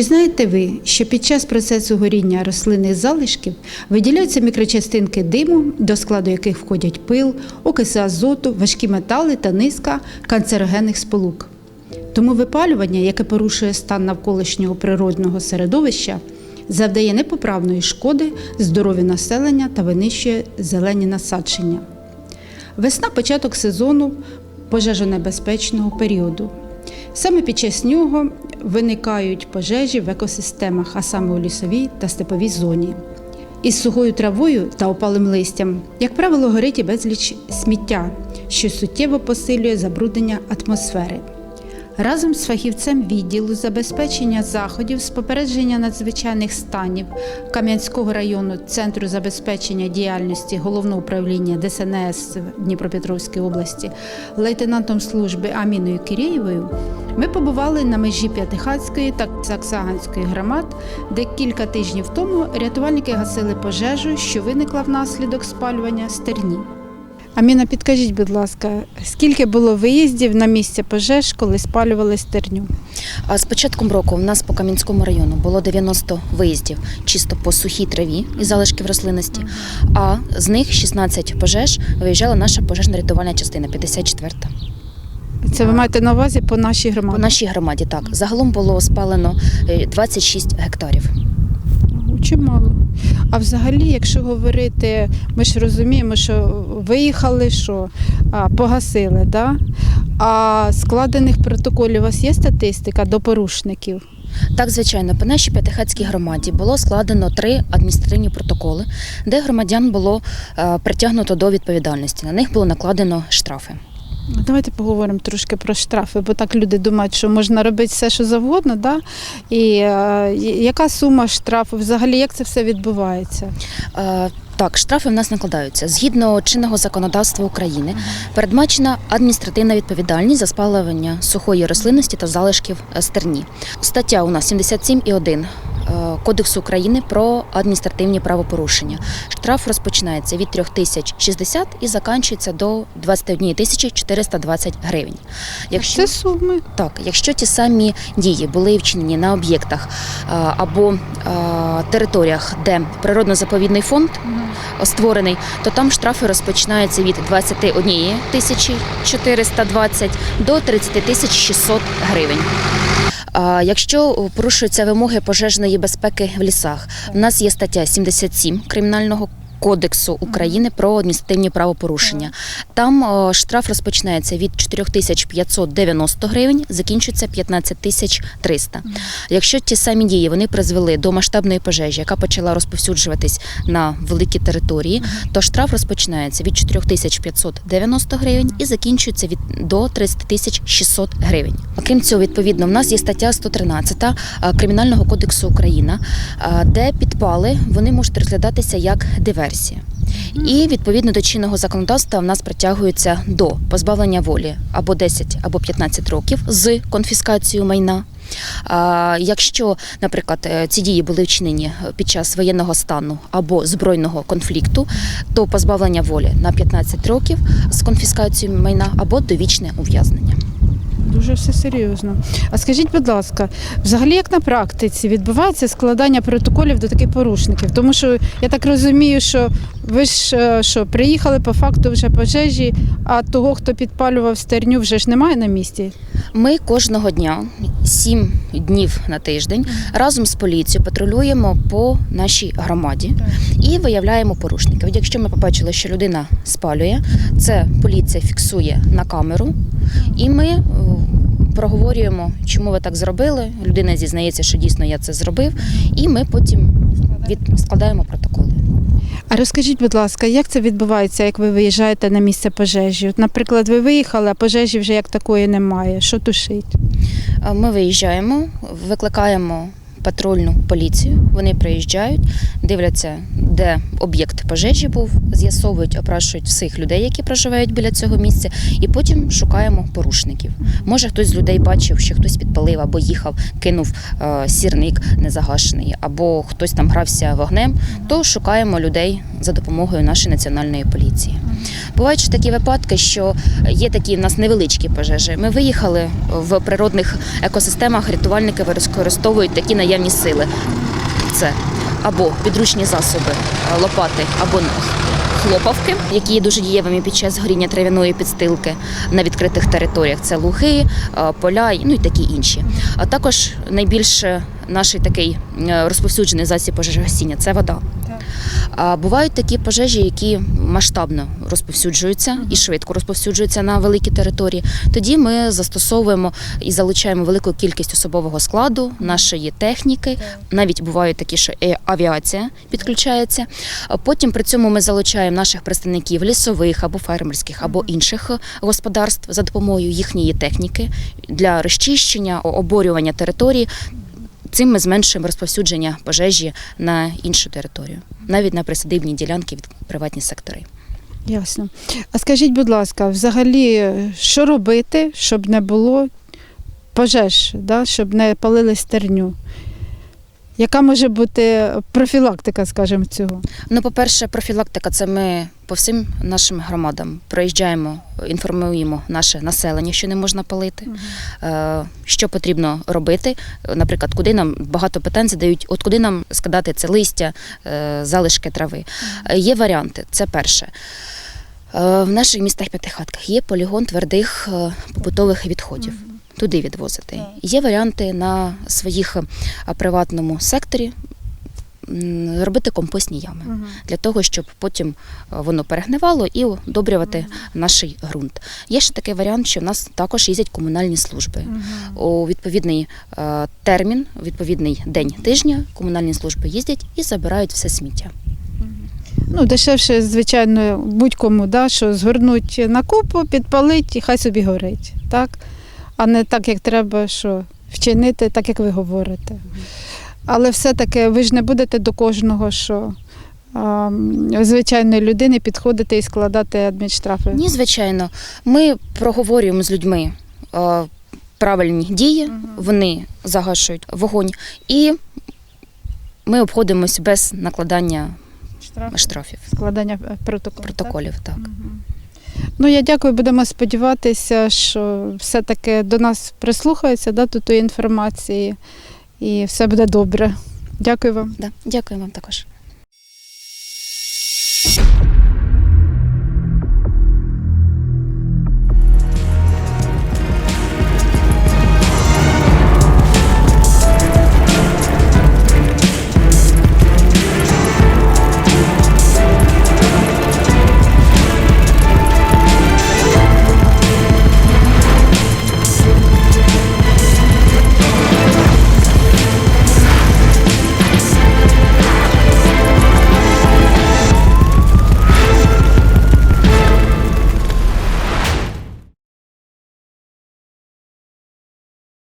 Чи знаєте ви, що під час процесу горіння рослинних залишків виділяються мікрочастинки диму, до складу яких входять пил, окиси азоту, важкі метали та низка канцерогенних сполук? Тому випалювання, яке порушує стан навколишнього природного середовища, завдає непоправної шкоди здоров'ю населення та винищує зелені насадження. Весна початок сезону пожежонебезпечного періоду. Саме під час нього виникають пожежі в екосистемах, а саме у лісовій та степовій зоні. Із сухою травою та опалим листям, як правило, горить і безліч сміття, що суттєво посилює забруднення атмосфери. Разом з фахівцем відділу забезпечення заходів з попередження надзвичайних станів Кам'янського району Центру забезпечення діяльності Головного управління ДСНС в Дніпропетровській області лейтенантом служби Аміною Кирєєвою ми побували на межі П'ятихатської та Саксаганської громад, де кілька тижнів тому рятувальники гасили пожежу, що виникла внаслідок спалювання стерні. Аміна, підкажіть, будь ласка, скільки було виїздів на місце пожеж, коли спалювали стерню? А з початком року в нас по Кам'янському району було 90 виїздів чисто по сухій траві і залишків рослинності. А з них 16 пожеж виїжджала наша пожежна рятувальна частина 54-та. Це ви маєте на увазі по нашій громаді? По нашій громаді так загалом було спалено е, 26 гектарів. Чимало. А взагалі, якщо говорити, ми ж розуміємо, що виїхали, що а, погасили, да? а складених протоколів у вас є статистика до порушників? Так, звичайно, по нашій п'ятихатській громаді було складено три адміністративні протоколи, де громадян було е, притягнуто до відповідальності. На них було накладено штрафи. Давайте поговоримо трошки про штрафи, бо так люди думають, що можна робити все, що завгодно, да? і е, яка сума штрафу, взагалі як це все відбувається? Е, Так, штрафи в нас накладаються. Згідно чинного законодавства України, передбачена адміністративна відповідальність за спалювання сухої рослинності та залишків е, стерні. Стаття у нас 77.1 е, Кодексу України про адміністративні правопорушення. Штраф розпочинається від 3060 і закінчується до 21 тисячі 420 гривень. Якщо Це суми. так, якщо ті самі дії були вчинені на об'єктах або а, територіях, де природно-заповідний фонд створений, то там штрафи розпочинаються від 21 тисячі 420 до 30 тисяч 600 гривень. Якщо порушуються вимоги пожежної безпеки в лісах, у нас є стаття 77 кримінального. Кодексу України про адміністративні правопорушення. Там о, штраф розпочинається від 4590 гривень, закінчується 15300. Якщо ті самі дії вони призвели до масштабної пожежі, яка почала розповсюджуватись на великі території, то штраф розпочинається від 4590 гривень і закінчується від до 30 600 гривень. Окрім цього, відповідно, в нас є стаття 113 а, Кримінального кодексу України, де підпали вони можуть розглядатися як диверсія. І відповідно до чинного законодавства в нас притягується до позбавлення волі або 10, або 15 років з конфіскацією майна. А, Якщо, наприклад, е, ці дії були вчинені під час воєнного стану або збройного конфлікту, то позбавлення волі на 15 років з конфіскацією майна або довічне ув'язнення. Дуже все серйозно. А скажіть, будь ласка, взагалі як на практиці відбувається складання протоколів до таких порушників? Тому що я так розумію, що ви ж е, що приїхали по факту вже пожежі, а того, хто підпалював стерню, вже ж немає на місці. Ми кожного дня, сім днів на тиждень, разом з поліцією патрулюємо по нашій громаді і виявляємо порушників. От Якщо ми побачили, що людина спалює, це поліція фіксує на камеру, і ми е, проговорюємо, чому ви так зробили. Людина зізнається, що дійсно я це зробив, і ми потім від складаємо протоколи. А розкажіть, будь ласка, як це відбувається, як ви виїжджаєте на місце пожежі? От, наприклад, ви виїхали, а пожежі вже як такої немає. Що тушить? Е, Ми виїжджаємо, викликаємо патрульну поліцію. Вони приїжджають, дивляться, де об'єкт пожежі був, з'ясовують, опрашують всіх людей, які проживають біля цього місця, і потім шукаємо порушників. Може, хтось з людей бачив, що хтось підпалив або їхав, кинув е, сірник незагашений, або хтось там грався вогнем, то шукаємо людей за допомогою нашої національної поліції. Бувають такі випадки, що є такі в нас невеличкі пожежі. Ми виїхали в природних екосистемах, рятувальники використовують такі наявні сили. Це або підручні засоби, е, лопати, або хлопавки, які є дуже дієвими під час горіння трав'яної підстилки на відкритих територіях. Це луги, е, поля, ну і такі інші. А також найбільш наш такий е, розповсюджений засіб пожежогасіння це вода. А бувають такі пожежі, які масштабно розповсюджуються і швидко розповсюджуються на великі території. Тоді ми застосовуємо і залучаємо велику кількість особового складу, нашої техніки. Навіть бувають такі, що і авіація підключається. Потім при цьому ми залучаємо наших представників лісових або фермерських, або інших господарств за допомогою їхньої техніки для розчищення, оборювання території. Цим ми зменшуємо розповсюдження пожежі на іншу територію, навіть на присадибні ділянки від приватні сектори. Ясно. А скажіть, будь ласка, взагалі, що робити, щоб не було пожеж, да? щоб не палили стерню? Яка може бути профілактика, скажімо, цього? Ну, по-перше, профілактика це ми по всім нашим громадам проїжджаємо, інформуємо наше населення, що не можна палити, е, що потрібно робити. Наприклад, куди нам багато питань задають, от куди нам скидати це листя, е, залишки трави. Е, Є варіанти. Це перше. В наших містах п'ятихатках є полігон твердих побутових відходів. Туди відвозити. Є варіанти на своїх е, приватному секторі робити компостні ями для того, щоб потім е, воно перегнивало і удобрювати наш ґрунт. Є ще такий варіант, що в нас також їздять комунальні служби. У відповідний е, термін, у відповідний день тижня комунальні служби їздять і забирають все сміття. Ну, дешевше, звичайно, будь-кому, да, що згорнуть на купу, підпалить і хай собі горить. Так? А не так, як треба, що вчинити, так як ви говорите. Але все-таки ви ж не будете до кожного, що а, звичайної людини підходити і складати адмінштрафи. Ні, звичайно, ми проговорюємо з людьми е, правильні дії, вони загашують вогонь, і ми обходимося без накладання Штраф, штрафів, складання е, протоколу. так? протоколів. Так. Ну, я дякую, будемо сподіватися, що все-таки до нас прислухаються да, до тої інформації і все буде добре. Дякую вам. Да. Дякую вам також.